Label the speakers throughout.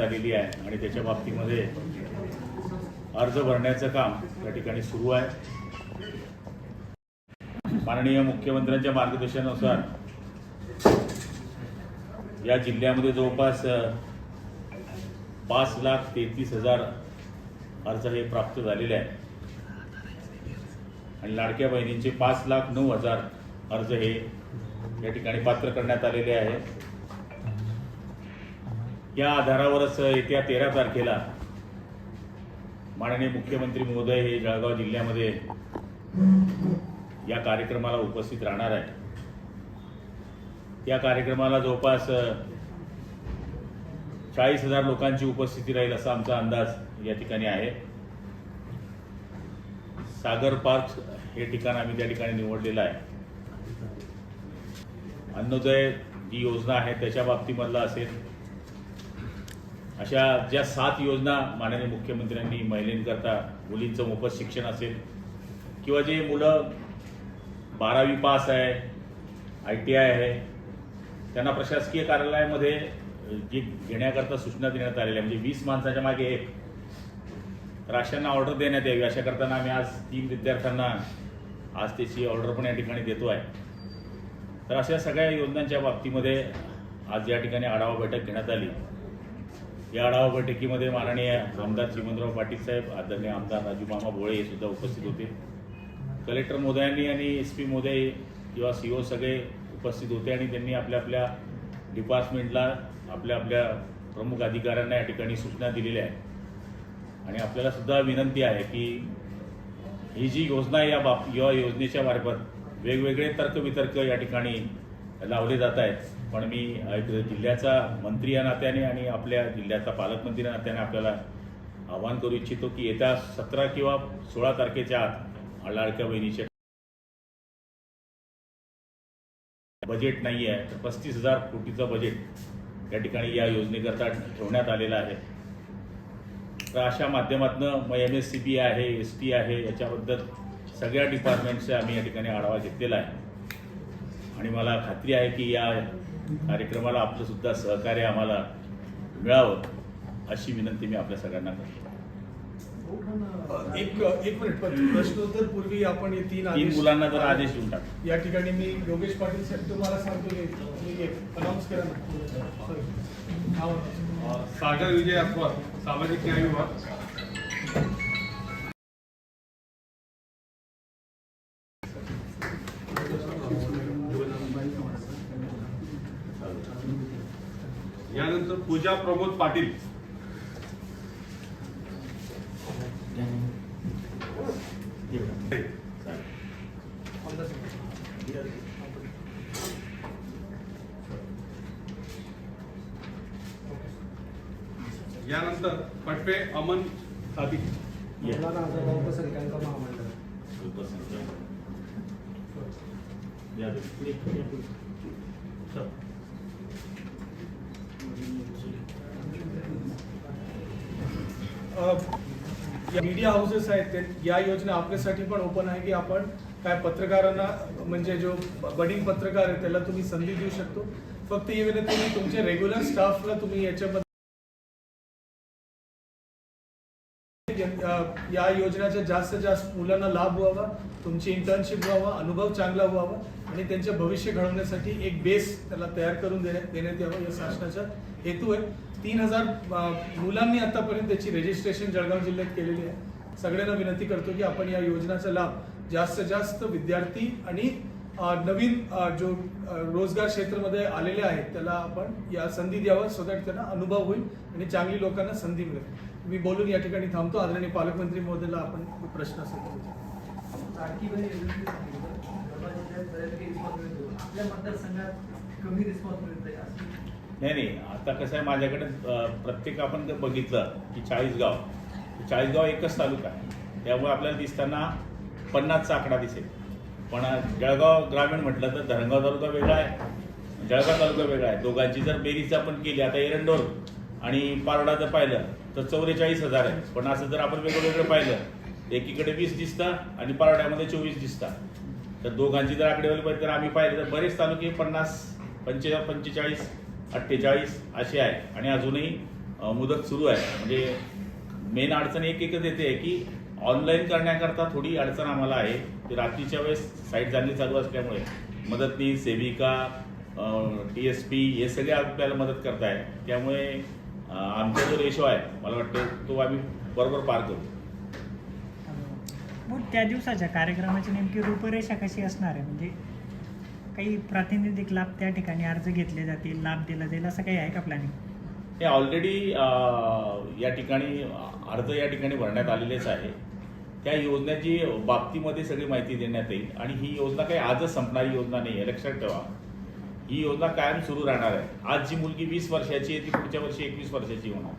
Speaker 1: आलेली आहे आणि त्याच्या बाबतीमध्ये अर्ज भरण्याचं काम या ठिकाणी सुरू आहे. माननीय मुख्यमंत्र्यांच्या मार्गदर्शनानुसार या जिल्ह्यामध्ये जवळपास पाच लाख तेहतीस हजार अर्ज हे प्राप्त झालेले आहे आणि लाडक्या बहिणींचे पाच लाख नऊ हजार अर्ज हे या ठिकाणी पात्र करण्यात आलेले आहे. या आधारावरच येत्या तेरा तारखेला माननीय मुख्यमंत्री महोदय हे जळगाव जिल्ह्यामध्ये या कार्यक्रमाला उपस्थित राहणार आहे या कार्यक्रमाला जवळपास चाळीस हजार लोकांची उपस्थिती राहील असा आमचा अंदाज या ठिकाणी आहे. सागर पार्क हे ठिकाण आम्ही त्या ठिकाणी निवडलेलं आहे. अन्नोदय जी योजना आहे त्याच्या बाबतीमधला असेल अशा ज्या सात योजना माननीय मुख्यमंत्र्यांनी महिलेंकरता मुलींचं मोफत शिक्षण असेल किंवा जे मुलं बारावी पास आहे आय टी आय आहे त्यांना प्रशासकीय कार्यालयामध्ये जी घेण्याकरता सूचना देण्यात आलेल्या आहे म्हणजे वीस माणसाच्या मागे एक तर अशांना ऑर्डर देण्यात यावी अशा करताना आम्ही आज तीन विद्यार्थ्यांना आज त्याची ऑर्डर पण या ठिकाणी देतो आहे. तर अशा सगळ्या योजनांच्या बाबतीमध्ये आज या ठिकाणी आढावा बैठक घेण्यात आली. या आढावा बैठकीमध्ये माननीय आमदार श्रीमंतराव पाटील साहेब आदरणीय आमदार राजूमामा भोळे हे सुद्धा उपस्थित होते. कलेक्टर मोदयांनी आणि एस पी मोदय किंवा सी ओ सगळे उपस्थित होते आणि त्यांनी आपल्या आपल्या डिपार्टमेंटला आपल्या आपल्या प्रमुख अधिकाऱ्यांना या ठिकाणी सूचना दिलेल्या आहेत. आणि आपल्याला सुद्धा विनंती आहे की ही जी योजना आहे या बाब या योजनेच्या मार्फत वेगवेगळे तर्कवितर्क या ठिकाणी लावले जात आहेत. पण मी एक जिल्ह्याचा मंत्री या नात्याने आणि आपल्या जिल्ह्याचा पालकमंत्री या नात्याने आपल्याला आवाहन करू इच्छितो की येत्या सतरा किंवा सोळा तारखेच्या आत लाडक्या बहिणीचे बजेट नाही आहे तर पस्तीस हजार कोटीचं बजेट या ठिकाणी या योजनेकरता ठेवण्यात आलेलं आहे. तर अशा माध्यमातून मग एम एस सी बी आहे एस टी आहे याच्याबद्दल सगळ्या डिपार्टमेंटचा आम्ही या ठिकाणी आढावा घेतलेला आहे. आणि मला खात्री आहे की या कार्यक्रमाला आपलं सुद्धा सहकार्य आम्हाला मिळावं अशी विनंती मी आपल्या सगळ्यांना करतो.
Speaker 2: एक एक मिनिट पण प्रश्नोत्तर पूर्वी आपण हे तीन
Speaker 1: तीन
Speaker 2: आदेश
Speaker 1: मुलांना तर आदेश देऊन टाक.
Speaker 2: या ठिकाणी मी योगेश पाटील साहेब तुम्हाला सांगतो अनाऊन्स करा ना.
Speaker 3: सागर विजय अकबर सामाजिक न्याय विभाग. पूजा प्रमोद पाटील यानंतर पटपे अमन साधी
Speaker 1: ये.
Speaker 4: अल्पसंख्याक महामंडळ
Speaker 1: या दे. चल.
Speaker 2: अ, या मीडिया हाऊसेस आहेत ते या योजना आपल्यासाठी पण ओपन आहे की आपण काय पत्रकारांना म्हणजे जो बडिंग पत्रकार आहे त्याला तुम्ही संधी देऊ शकतो. फक्त ही विनंती मी तुमच्या रेग्युलर स्टाफला तुम्ही याच्यामध्ये या योजनेचा जास्तीत जास्त मुलांना लाभ व्हावा तुमची इंटर्नशिप व्हावा अनुभव चांगला व्हावा आणि त्यांचे भविष्य घडवण्यासाठी एक बेस त्याला तयार करून देण्यात देण्यात यावं या शासनाचा हेतू आहे. तीन हजार मुलांनी आतापर्यंत त्याची रजिस्ट्रेशन जळगाव जिल्ह्यात केलेली आहे. सगळ्यांना विनंती करतो की आपण या योजनाचा लाभ जास्तीत जास्त विद्यार्थी आणि नवीन जो रोजगार क्षेत्रामध्ये आलेले आहेत त्याला आपण या संधी द्यावं सो दॅट त्यांना अनुभव होईल आणि चांगली लोकांना संधी मिळेल. मी बोलून या ठिकाणी थांबतो. आदरणीय पालकमंत्री महोदयाला आपण प्रश्न असेल
Speaker 1: नाही नाही. आता कसं आहे माझ्याकडे प्रत्येक आपण जर बघितलं की चाळीसगाव चाळीसगाव एकच तालुका आहे. त्यामुळे आपल्याला दिसताना पन्नासचा आकडा दिसेल. पण जळगाव ग्रामीण म्हटलं तर धरणगाव तालुका वेगळा आहे. जळगाव तालुका वेगळा आहे. दोघांची जर बेरीज आपण केली आता एरंडोल आणि पारडा जर पाहिलं तर चौवेचाळीस हजार आहे. पण असं जर आपण वेगळं पाहिलं एकीकडे वीस दिसतात आणि पारड्यामध्ये चोवीस दिसतात तर दोघांची जर आकडेवारी पाहिजे तर आम्ही पाहिलं तर बरेच तालुके पन्नास पंचे पंचेचाळीस अठ्ठेचाळीस अशी आहे आणि अजूनही मुदत सुरू आहे. म्हणजे मेन अडचण एक एकच येते की ऑनलाईन करण्याकरता थोडी अडचण आम्हाला आहे. ते रात्रीच्या वेळेस साईट जाणली चालू असल्यामुळे मदतनीस सेविका टी एस पी हे सगळे आपल्याला मदत करताय त्यामुळे आमचा जो रेशो आहे मला वाटतं तो आम्ही बरोबर पार करू.
Speaker 5: मग त्या दिवसाच्या कार्यक्रमाची नेमकी रूपरेषा कशी असणार आहे? म्हणजे काही प्रातिनिधिक लाभ त्या ठिकाणी अर्ज घेतले जातील लाभ दिला जाईल असं काही आहे का प्लॅनिंग
Speaker 1: हे ऑलरेडी या ठिकाणी अर्ज या ठिकाणी भरण्यात आलेलेच आहे. त्या योजनेची बाबतीमध्ये सगळी माहिती देण्यात येईल. आणि ही योजना काही आजच संपणारी योजना नाही आहे लक्षात ठेवा. ही योजना कायम सुरू राहणार आहे. आज जी मुलगी वीस वर्षाची आहे ती पुढच्या वर्षी एकवीस वर्षाची होणार.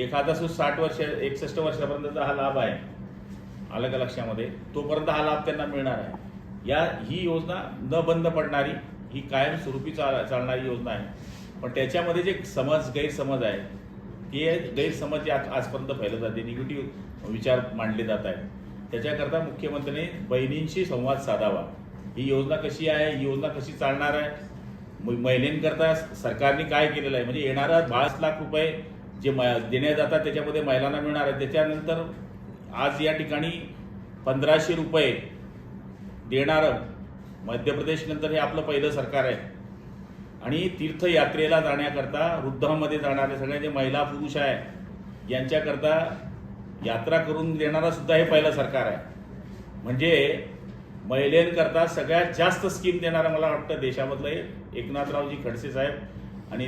Speaker 1: एखादा सु साठ वर्ष एकसष्ट वर्षापर्यंतचा हा लाभ आहे आलं का लक्षामध्ये तोपर्यंत हा लाभ त्यांना मिळणार आहे. या ही योजना न बंद पडणारी ही कायमस्वरूपी चाल चालणारी योजना आहे. पण त्याच्यामध्ये जे समज गैरसमज आहे ते गैरसमज जे आज आजपर्यंत फैलत जाते निगेटिव्ह विचार मांडले जात आहेत. त्याच्याकरता मुख्यमंत्र्यांनी बहिणींशी संवाद साधावा. ही योजना कशी आहे? ही योजना कशी चालणार आहे? म- महिलांकरता सरकारने काय केलेलं आहे? म्हणजे येणारा बावीस लाख रुपये जे म देण्यात जातात त्याच्यामध्ये महिलांना मिळणार आहे. त्याच्यानंतर आज या ठिकाणी पंधराशे रुपये देणारं मध्य प्रदेश नंतर हे आपलं पहिलं सरकार आहे. आणि तीर्थयात्रेला जाण्याकरता वृद्धामध्ये जाणारे सगळे जे महिला पुरुष आहे यांच्याकरता यात्रा करून देणारा सुद्धा हे पहिलं सरकार आहे. म्हणजे महिलांकरता सगळ्यात जास्त स्कीम देणारा मला वाटतं देशामधलं हे एकनाथरावजी खडसे साहेब आणि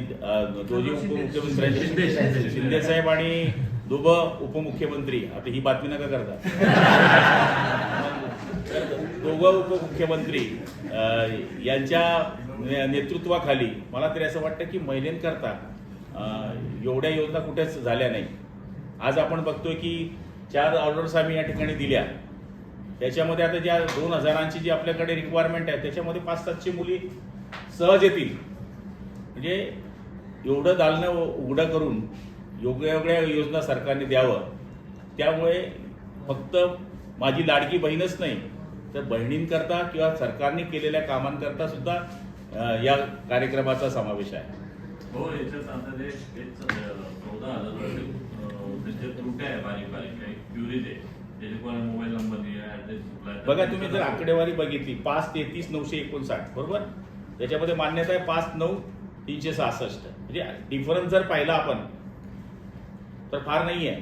Speaker 1: दोन्ही उपमुख्यमंत्र्यांचे. शिंदे साहेब आणि दोघं उपमुख्यमंत्री. आता ही बातमी नका करता. दोघं उपमुख्यमंत्री यांच्या नेतृत्वाखाली मला तरी असं वाटतं की महिलेंकरता एवढ्या योजना कुठेच झाल्या नाही. आज आपण बघतोय की चार ऑर्डर्स आम्ही या ठिकाणी दिल्या. त्याच्यामध्ये आता ज्या दोन हजारांची जी आपल्याकडे रिक्वायरमेंट आहे त्याच्यामध्ये पाच सातशे मुली सहज येतील. म्हणजे एवढं दालनं उघडं करून योग्य वेगळ्या योजना सरकारने द्यावं त्यामुळे फक्त माझी लाडकी बहीणच नाही तर बहिणींकरता किंवा सरकारने केलेल्या कामांकरता सुद्धा या कार्यक्रमाचा समावेश आहे.
Speaker 6: हो याच्यात आता तेच चौदा हजार त्रुट्या आहे बारीक बारीक काही क्युरीज आहे त्याचे कोणा मोबाईल नंबर.
Speaker 1: बघा तुम्ही जर आकडेवारी बघितली पाच तेहतीस नऊशे एकोणसाठ बरोबर? त्याच्यामध्ये मान्यता आहे पाच नऊ तीनशे सहासष्ट. म्हणजे डिफरन्स जर पाहिला आपण तर फार नाही आहे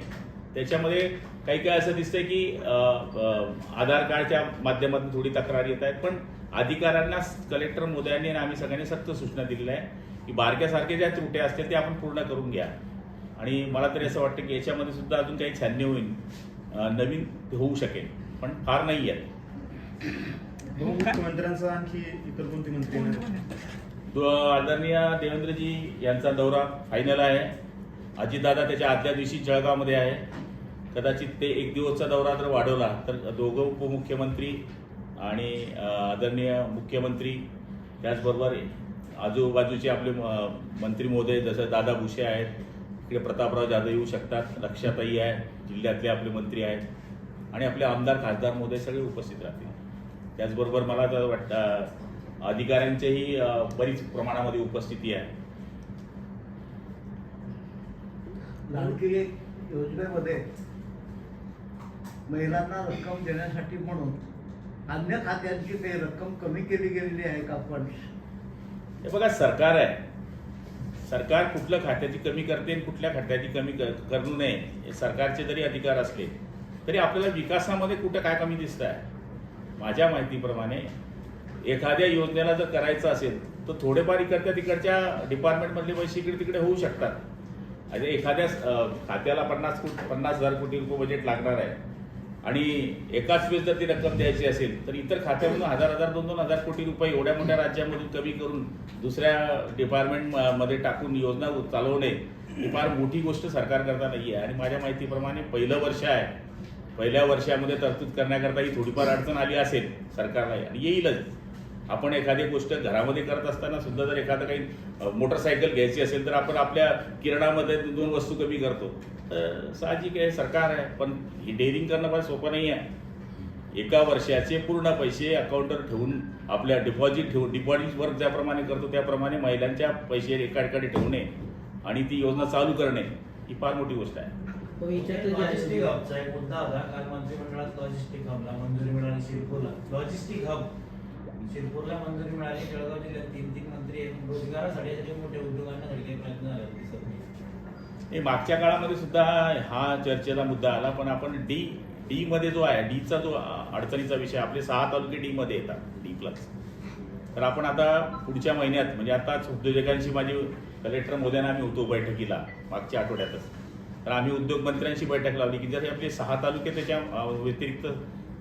Speaker 1: त्याच्यामध्ये काही काही असं दिसतंय की आधार कार्डच्या माध्यमातून थोडी तक्रार येत आहेत पण अधिकाऱ्यांना कलेक्टर मोदयांनी आणि आम्ही सगळ्यांनी सक्त सूचना दिलेल्या आहे की बारक्यासारखे ज्या त्रुट्या असतील ते आपण पूर्ण करून घ्या. आणि मला तरी असं वाटतं की याच्यामध्ये सुद्धा अजून काही छान्य होईल नवीन होऊ शकेल पण फार नाही आहे
Speaker 7: मुख्यमंत्र्यांचा आणखी इतर कोणते मंत्री
Speaker 1: आदरणीय देवेंद्रजी यांचा दौरा फायनल आहे. अजितदादा त्याच्या आदल्या दिवशी जळगावमध्ये आहे. कदाचित ते एक दिवसचा दौरा जर वाढवला तर दोघं उपमुख्यमंत्री आणि आदरणीय मुख्यमंत्री त्याचबरोबर आजूबाजूचे आपले मंत्री महोदय जसं दादा भुसे आहेत इकडे प्रतापराव जाधव येऊ शकतात लक्षाताई आहे जिल्ह्यातले आपले मंत्री आहेत आणि आपले आमदार खासदार महोदय सगळे उपस्थित राहतील. त्याचबरोबर मला तर वाटतं अधिकाऱ्यांचीही बरीच प्रमाणामध्ये उपस्थिती आहे.
Speaker 4: योजनेमध्ये महिलांना रक्कम देण्यासाठी म्हणून अन्य खात्यांची काही रक्कम कमी केली गेलेली आहे का पण?
Speaker 1: हे बघा सरकार आहे. सरकार कुठल्या खात्याची कमी करते आणि कुठल्या खात्याची कमी कर- करू नये हे सरकारचे जरी अधिकार असले तरी आपल्याला विकासामध्ये कुठं काय कमी दिसत आहे माझ्या माहितीप्रमाणे एखाद्या योजनेला जर करायचं असेल तर थोडेफार इकडच्या तिकडच्या डिपार्टमेंटमधले पैसे इकडे तिकडे होऊ शकतात. आणि एखाद्या खात्याला पन्नास कोटी पन्नास हजार कोटी रुपये बजेट लागणार आहे. आणि एकाच वेळेस जर ती रक्कम द्यायची असेल तर इतर खात्यामधून हजार हजार दोन दोन हजार कोटी रुपये एवढ्या मोठ्या राज्यामधून कमी करून दुसऱ्या डिपार्टमेंटमध्ये टाकून योजना चालवणे ही फार मोठी गोष्ट सरकार करता नाही आहे आणि माझ्या माहितीप्रमाणे पहिलं वर्ष आहे. पहिल्या वर्षामध्ये तरतूद करण्याकरता ही थोडीफार अडचण आली असेल सरकारला आणि येईलच. आपण एखादी गोष्ट घरामध्ये करत असताना सुद्धा जर एखादं काही मोटरसायकल घ्यायची असेल तर आपण आपल्या किराणामध्ये दोन वस्तू कमी करतो. तर साहजिक आहे सरकार आहे पण ही डेअरिंग करणं फार सोपं नाही आहे. एका वर्षाचे पूर्ण पैसे अकाउंटवर ठेवून आपल्या डिपॉझिट ठेवून डिपॉझिट वर्क ज्याप्रमाणे करतो त्याप्रमाणे महिलांच्या पैसे एका ठिकाणी ठेवणे आणि ती योजना चालू करणे ही फार मोठी गोष्ट आहे.
Speaker 8: हो,
Speaker 9: लॉजिस्टिक हबचा एक मुद्दा होता. काल मंत्रिमंडळात लॉजिस्टिक हबला मंजुरी मिळाली शिरपूरला. लॉजिस्टिक हब शिरपूरला मंजुरी मिळाली जळगाव जिल्ह्यात तीन तीन मंत्री आहेत. रोजगारासाठी मोठ्या उद्योगांना घडले प्रयत्न झाले दिसत
Speaker 1: हे मागच्या काळामध्ये सुद्धा हा चर्चेला मुद्दा आला पण आपण डी डी मध्ये जो आहे डीचा जो अडचणीचा विषय आपले सहा तालुके डी मध्ये येतात डी प्लस तर आपण आता पुढच्या महिन्यात म्हणजे आताच उद्योजकांशी माझी कलेक्टर मोद्यांना आम्ही होतो बैठकीला मागच्या आठवड्यातच. तर आम्ही उद्योग मंत्र्यांशी बैठक लावली की जर आपले सहा तालुके त्याच्या व्यतिरिक्त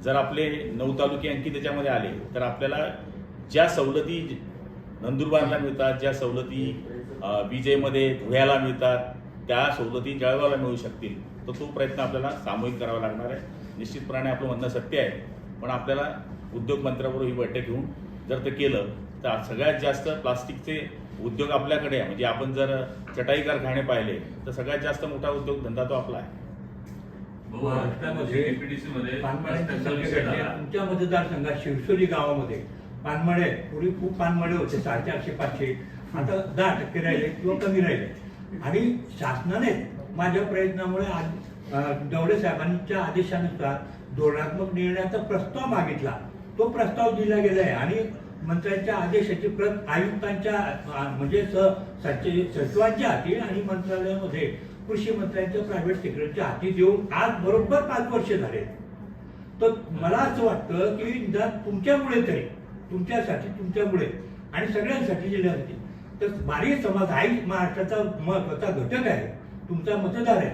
Speaker 1: जर आपले नऊ तालुके आणखी त्याच्यामध्ये आले तर आपल्याला ज्या सवलती नंदुरबारला मिळतात ज्या सवलती विजेमध्ये धुळ्याला मिळतात त्या सवलती जळगावला मिळू शकतील. तर तो प्रयत्न आपल्याला सामूहिक करावा लागणार आहे. निश्चितपणे आपलं म्हणणं सत्य आहे. पण आपल्याला उद्योगमंत्र्याबरोबर ही बैठक घेऊन जर ते केलं तर सगळ्यात जास्त प्लास्टिकचे उद्योग आपल्याकडे आहे. म्हणजे आपण जर चटाई कारखाने पाहिले तर सगळ्यात जास्त मोठा उद्योग धंदा तो आपला आहे.
Speaker 6: भाऊ रस्त्यामध्ये डीपीडीसी मध्ये
Speaker 10: पानमळ्यांची
Speaker 6: रस्त्याचा
Speaker 10: संख्या
Speaker 6: विषय
Speaker 10: घडली.
Speaker 6: झाला
Speaker 10: तुमच्या मतदारसंघात शिवसोली गावामध्ये पानमळे पूर्वी खूप पानमळे होते साडेचारशे पाचशे. आता दहा टक्के राहिले किंवा कमी राहिले. आणि शासनाने माझ्या प्रयत्नामुळे दौडे साहेबांच्या आदेशानुसार धोरणात्मक निर्णयाचा प्रस्ताव मागितला. तो प्रस्ताव दिला गेला आहे. आणि मंत्र्यांच्या आदेशाची प्रत आयुक्तांच्या म्हणजे सचिवांच्या हाती आणि मंत्रालयामध्ये कृषी मंत्र्यांच्या प्रायव्हेट सेक्रेटरीच्या हाती देऊन आज बरोबर पाच वर्ष झाले. तर मला असं वाटतं की निदान तुमच्यामुळे तरी तुमच्यासाठी तुमच्यामुळे आणि सगळ्यांसाठी जिल्ह्यासाठी तर बारी समाज हाही महाराष्ट्राचा महत्त्वाचा घटक आहे तुमचा मतदार आहे.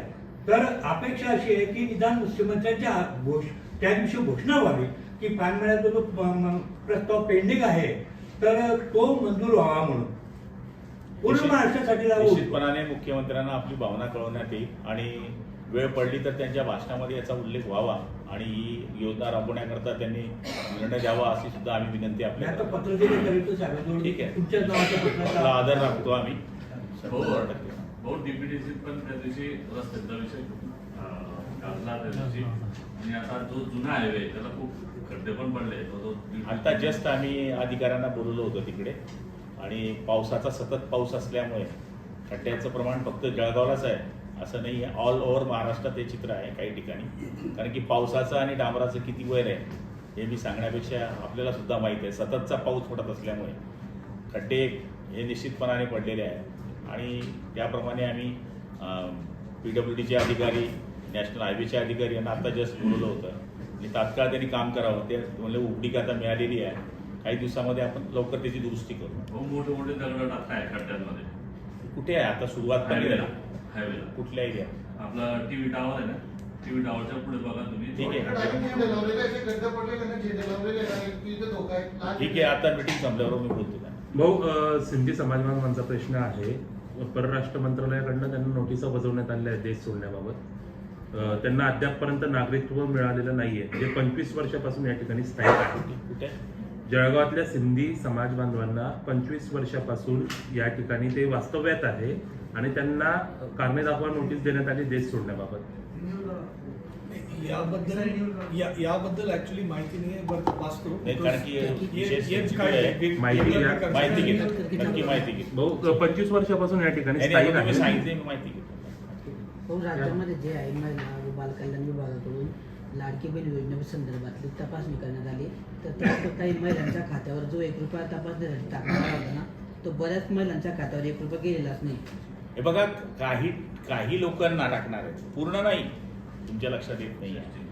Speaker 10: तर अपेक्षा अशी आहे की निदान मुख्यमंत्र्यांच्या घोष त्या दिवशी घोषणा व्हावी की पानमळ्याचा जो प्रस्ताव पेंडिंग आहे तर तो मंजूर व्हावा म्हणून. पूर्ण महाराष्ट्रासाठी लागू.
Speaker 1: निश्चितपणाने मुख्यमंत्र्यांना आपली भावना कळवण्यात येईल आणि वेळ पडली तर त्यांच्या भाषणामध्ये याचा उल्लेख व्हावा आणि ही योजना राबवण्याकरता त्यांनी निर्णय द्यावा अशी सुद्धा आम्ही विनंती आपल्याला ठीक आहे. आपला आदर राखतो आम्ही. टक्के
Speaker 6: भाऊ डीपीडीसी पण त्या दिवशी रस्त्याचा विषय अं, गाजला त्या दिवशी. आणि आता जो जुना हायवे त्याला खूप खड्डे पण पडले. तो जो
Speaker 1: आता जस्ट आम्ही अधिकाऱ्यांना बोलवलं होतं तिकडे. आणि पावसाचा सतत पाऊस असल्यामुळे खड्ड्याचं प्रमाण फक्त जळगावलाच आहे. असं नाही आहे. ऑल ओव्हर महाराष्ट्रात हे चित्र आहे काही ठिकाणी. कारण की पावसाचं आणि डांबराचं किती वैर आहे हे मी सांगण्यापेक्षा आपल्याला सुद्धा माहीत आहे. सततचा पाऊस पडत असल्यामुळे खड्डे हे निश्चितपणाने पडलेले आहेत. आणि त्याप्रमाणे आम्ही पी डब्ल्यू डीचे अधिकारी नॅशनल हायवेचे अधिकारी यांना आता जस्ट बोलवलं होतं. आणि तात्काळ त्यांनी काम करावं. ते म्हणजे उघडीक आता मिळालेली आहे. काही दिवसामध्ये आपण लवकर त्याची दुरुस्ती करू.
Speaker 6: भाऊ मोठे मोठे दगड टाकताय खड्ड्यांमध्ये.
Speaker 1: कुठे आहे? आता सुरुवात झाली
Speaker 6: हायवेला. हायवेला.
Speaker 1: कुठल्या एरियात
Speaker 6: आपला टीव्ही टावर आहे ना? टीव्ही टावरच्या पुढे बघा तुम्ही.
Speaker 1: ठीक आहे.
Speaker 11: आहे
Speaker 1: ठीक आहे आता मिटिंग संपल्यावर मी बोलतो.
Speaker 3: भाऊ सिंधी समाज बांधवांचा प्रश्न आहे. परराष्ट्र मंत्रालयाकडनं त्यांना नोटिसा बजावण्यात आल्या आहेत देश सोडण्याबाबत. त्यांना अद्यापपर्यंत नागरिकत्व मिळालेलं नाहीये. जे पंचवीस वर्षापासून या ठिकाणी स्थायिक आहे
Speaker 1: कुठे?
Speaker 3: जळगावातल्या सिंधी समाज बांधवांना पंचवीस वर्षापासून या ठिकाणी ते वास्तव्यात आहे आणि त्यांना कारणे दाखवा नोटीस देण्यात आली देश सोडण्याबाबत.
Speaker 2: याबद्दल या- याबद्दल ऍक्च्युली माहिती नाही आहे
Speaker 1: आहे.
Speaker 2: वेग-
Speaker 3: माहिती भाऊ पंचवीस वर्षापासून या ठिकाणी
Speaker 1: माहिती
Speaker 8: हो राज्यामध्ये जे आहे बालकल्याण विभागाकडून लाडकी बहीण योजनेसंदर्भातली तपासणी करण्यात आली. तर त्यात काही महिलांच्या खात्यावर जो एक रुपया तपासणीसाठी टाकण्यात होता ना तो बऱ्याच महिलांच्या खात्यावर एक रुपया गेलेलाच नाही.
Speaker 1: हे बघा काही काही लोकांना टाकणार आहेत. पूर्ण नाही. तुमच्या लक्षात येत नाही. आहे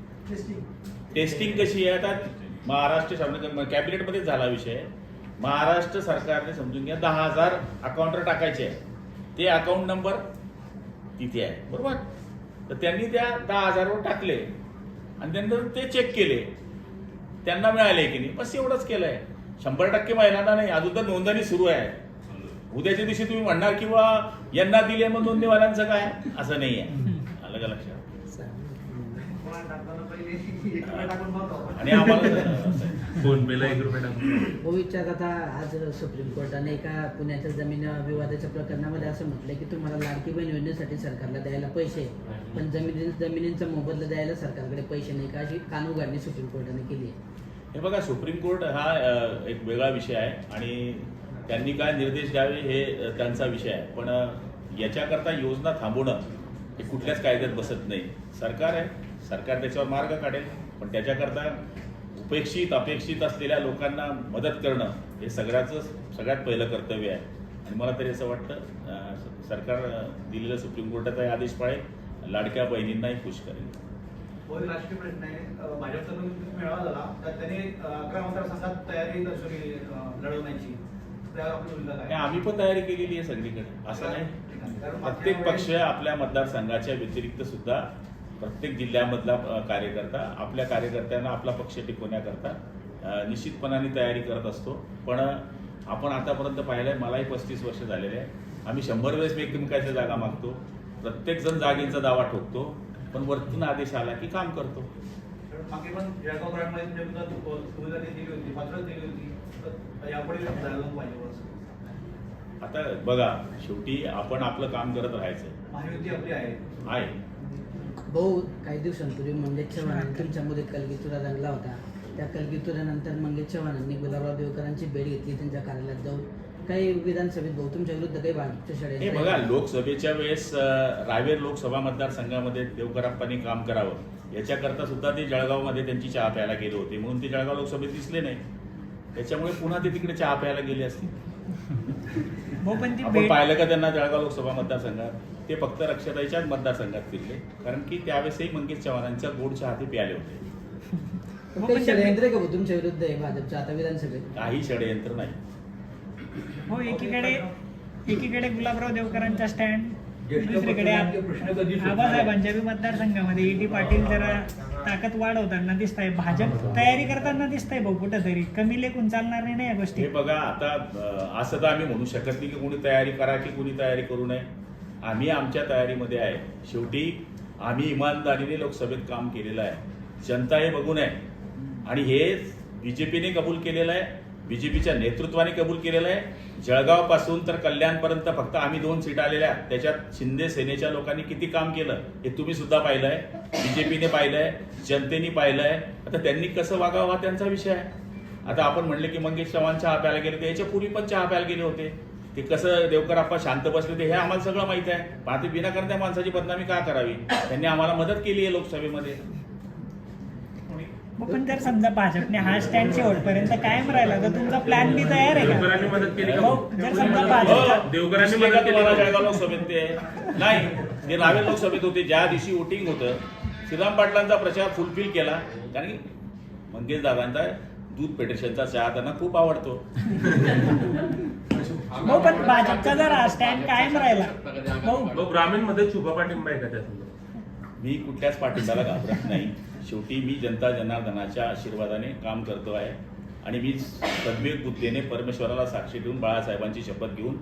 Speaker 1: टेस्टिंग कशी आहे? आता महाराष्ट्र शासन कॅबिनेटमध्येच झाला विषय. महाराष्ट्र सरकारने समजून घ्या दहा हजार अकाउंटवर टाकायचे आहे ते अकाउंट नंबर तिथे आहे. बरोबर? तर त्यांनी त्या दहा हजारवर टाकले. आणि त्यानंतर ते चेक केले. त्यांना मिळाले की नाही? बस एवढंच केलंय. शंभर टक्के महिलांना नाही अजून तर नोंदणी सुरू आहे. उद्याच्या दिवशी तुम्ही म्हणणार किंवा यांना दिले मग नोंदणीवाल्यांचं काय? असं नाही आहे आलं का लक्षात. आणि आम्हाला
Speaker 3: फोन पेला एक रुपये टाकून.
Speaker 8: हो विचार आता आज सुप्रीम कोर्टाने एका पुण्याच्या जमीन विवादाच्या प्रकरणामध्ये असं म्हटलंय की तुम्हाला लाडकी बहीण योजनेसाठी सरकारला द्यायला पैसे. पण जमिनी जमिनींचा मोबदला द्यायला सरकारकडे पैसे नाही का? अशी कानूगाडणी सुप्रीम कोर्टाने केली आहे.
Speaker 1: हे बघा सुप्रीम कोर्ट हा अ, एक वेगळा विषय आहे आणि त्यांनी काय निर्देश द्यावे हे अ, त्यांचा विषय आहे. पण अ, याच्याकरता योजना थांबवणं हे कुठल्याच कायद्यात बसत नाही. सरकार आहे. सरकार त्याच्यावर मार्ग काढेल. पण त्याच्याकरता उपेक्षित अपेक्षित असलेल्या लोकांना मदत करणं हे सगळ्याचं सगळ्यात पहिलं कर्तव्य आहे. आणि मला तरी असं वाटतं स- सरकार दिलेलं सुप्रीम कोर्टाचा आदेश पाळेल. लाडक्या बहिणींनाही खुश करेल.
Speaker 4: वर राष्ट्रीय प्रश्न आहे अं, भाजपचा जो मेळावा झाला तर त्यांनी अं, अकरा मतदारसंघात तयारी दर्शवली अं, लढवण्याची. त्यावर आपली भूमिका
Speaker 1: आणि
Speaker 4: काय
Speaker 1: आम्ही पण तयारी केलेली आहे सगळीकडे. असं नाही. प्रत्येक पक्ष आपल्या मतदारसंघाच्या व्यतिरिक्त सुद्धा प्रत्येक जिल्ह्यामधला कार्यकर्ता आपल्या कार्यकर्त्यांना आपला पक्ष टिकवण्याकरता निश्चितपणाने तयारी करत असतो. पण आपण आतापर्यंत पाहिलंय मलाही पस्तीस वर्ष झालेले आहे. आम्ही शंभर वेळेस एकमेकाच्या जागा मागतो. प्रत्येक जण जागेचा दावा ठोकतो पण वरतून आदेश आला की काम करतो.
Speaker 4: तुमच्या.
Speaker 1: आता बघा शेवटी आपण आपलं काम करत राहायचं.
Speaker 4: महायुती आपली आहे.
Speaker 1: आहे.
Speaker 8: भाऊ काही दिवसांपूर्वी मंगेश चव्हाणांनी तुमच्यामध्ये कलगीतुरा रंगला होता. त्या कलगीतुऱ्यानंतर मंगेश चव्हाणांनी गुलाबराव देवकरांची भेट घेतली त्यांच्या कार्यालयात जाऊन काही विधानसभेत भाऊ तुमच्या विरुद्ध काही भाजपच्या
Speaker 1: हे बघा लोकसभेच्या वेळेस अ, रावेर लोकसभा मतदारसंघामध्ये देवकराप्पांनी काम करावं. याच्याकरता सुद्धा ते जळगावमध्ये त्यांची चहा प्यायला गेले होते. म्हणून ते जळगाव लोकसभेत दिसले नाही. त्याच्यामुळे पुन्हा ते तिकडे चहा प्यायला गेले असतील.
Speaker 5: भाऊ पण ती
Speaker 1: आपण
Speaker 5: भेट
Speaker 1: पाहिलं का त्यांना जळगाव लोकसभा मतदारसंघात? ते फक्त रक्षाताईच्याच मतदारसंघात फिरले. कारण की त्यावेळेसही मंगेश चव्हाणांच्या गोड चहा ते प्याले होते.
Speaker 8: पण काही षडयंत्र आहे का भाऊ तुमच्या विरुद्ध आहे भाजपच्या? आता विधानसभेत?
Speaker 1: काही षडयंत्र नाही.
Speaker 5: हो एकीकडे एकीकडे गुलाबराव देवकरांचा स्टँड दुसरीकडे? आबासाहेबांच्या बी मतदारसंघामध्ये ईटी पाटील जरा ताकद वाढवताना दिसत आहे भाजप तयारी करताना दिसत आहे भाऊ कुठंतरी? कमी लेखून चालणार नाही ना या गोष्टी?
Speaker 1: हे बघा आता अ, असं तर आम्ही म्हणू शकत नाही की कोणी तयारी करा की कोणी तयारी करू नये. आम्ही आमच्या तयारीमध्ये आहे. शेवटी आम्ही इमानदारीने लोकसभेत काम केलेलं आहे. जनता हे बघून आहे आणि हे बीजेपीने कबूल केलेलं आहे. बीजेपीच्या नेतृत्वाने कबूल केलेलं आहे. जळगावपासून तर कल्याणपर्यंत फक्त आम्ही दोन सीट आलेल्या त्याच्यात शिंदे सेनेच्या लोकांनी किती काम केलं हे तुम्ही सुद्धा पाहिलंय. बीजेपीने पाहिलंय जनतेने पाहिलंय. आता त्यांनी कसं वागावं हा त्यांचा विषय आहे. आता आपण म्हणले की मंगेश चव्हाण चहा प्यायला गेले त्याच्या पूर्वी पण चहा प्यायला गेले होते. ते कसं देवकर आपण शांत बसले होते हे आम्हाला सगळं माहीत आहे. पाहते विनाकारण त्या माणसाची बदनामी का करावी? त्यांनी आम्हाला मदत केली आहे लोकसभेमध्ये.
Speaker 5: मग पण जर समजा भाजपने हा स्टँड शेवटपर्यंत कायम राहिला तर तुमचा प्लॅन बी तयार आहे
Speaker 3: देवकरांनी मदत केली का?
Speaker 5: जर समजा
Speaker 1: हो,
Speaker 3: देवकरांनी मदत केली का?
Speaker 1: जळगाव लोकसभेत ते नाही ते रावेर लोकसभेत होते ज्या दिवशी वोटिंग होतं श्रीराम पाटलांचा प्रचार फुलफिल केला. कारण की मंगेश दादांचा दूध पेटेशनचा चहा त्यांना खूप आवडतो.
Speaker 5: पण भाजपचा जर हा स्टँड कायम राहिला भाऊ
Speaker 3: ग्रामीणमध्ये छुपा पाठिंबा आहे का
Speaker 1: मी कुठल्याच पाठिंब्याला घाबरत नाही. शेवटी मी जनता जनार्दनाच्या आशीर्वादाने काम करतो आहे आणि मी सद्विवेक बुद्धीने परमेश्वराला साक्षी ठेवून बाळासाहेबांची शपथ घेऊन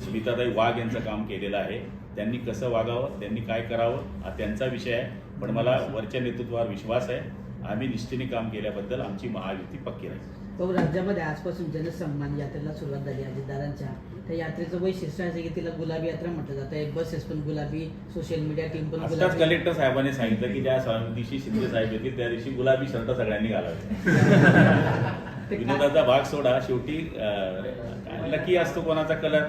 Speaker 1: स्मिताताई वाघ यांचं काम केलेलं आहे. त्यांनी कसं वागावं त्यांनी काय करावं हा त्यांचा विषय आहे. पण मला वरच्या नेतृत्वावर विश्वास आहे. आम्ही निष्ठेने काम केल्याबद्दल आमची महायुती पक्की राहील.
Speaker 8: राज्यामध्ये आजपासून जनसन्मान यात्रेला सुरुवात झाली अजितदारांच्या त्या यात्रेचं वैशिष्ट्य असं की तिला गुलाबी यात्रा म्हटलं जातं. बसेस पण गुलाबी सोशल मीडिया टीम पण
Speaker 1: आत्ताच
Speaker 8: गुलाबी.
Speaker 1: कलेक्टर साहेबांनी सांगितलं की ज्या दिवशी शिंदे साहेब येतील त्या दिवशी गुलाबी शर्ट सगळ्यांनी घालावे.
Speaker 8: ते
Speaker 1: विनोदाचा भाग सोडा. शेवटी लकी असतो कोणाचा कलर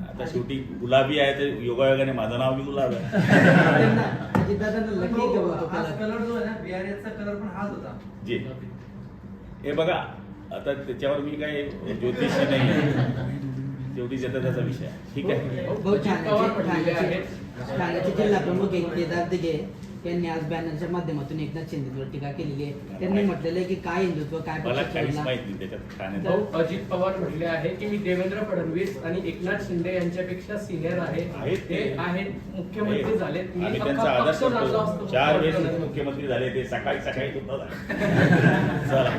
Speaker 1: आता शेवटी गुलाबी आहे तर योगायोगाने माझं नाव बी गुलाब आहे
Speaker 8: अजितदादांना लकी आहे कलर?
Speaker 4: जो आहे ना बिहारीचा कलर पण हाच होता.
Speaker 1: जी. हे बघा आता त्याच्यावर मी काय ज्योतिषी नाही आहे. शेवटी ज्याचा त्याचा विषय आहे. ठीक आहे?
Speaker 8: भाऊ ठाण्याचे ठाण्याचे ठाण्याचे जिल्हा प्रमुख एक केदार दिघे यांनी आज बॅनरच्या माध्यमातून एकनाथ शिंदेवर टीका केलेली आहे. त्यांनी म्हटलेलं आहे की काय हिंदुत्व काय
Speaker 1: मला काहीच माहीत त्याच्यात
Speaker 12: अजित पवार म्हटले आहे की मी देवेंद्र फडणवीस आणि एकनाथ शिंदे यांच्यापेक्षा सिनियर आहे.
Speaker 1: आहेत ते.
Speaker 12: आहेत मुख्यमंत्री
Speaker 1: आम्ही
Speaker 12: अख्खा
Speaker 1: त्यांचा आदर करतो चार वेळेस मुख्यमंत्री झाले ते सकाळी सकाळी सुद्धा झाले. चला.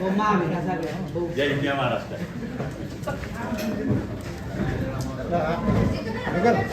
Speaker 8: भाऊ महाविकास आघाडी भाऊ
Speaker 1: जय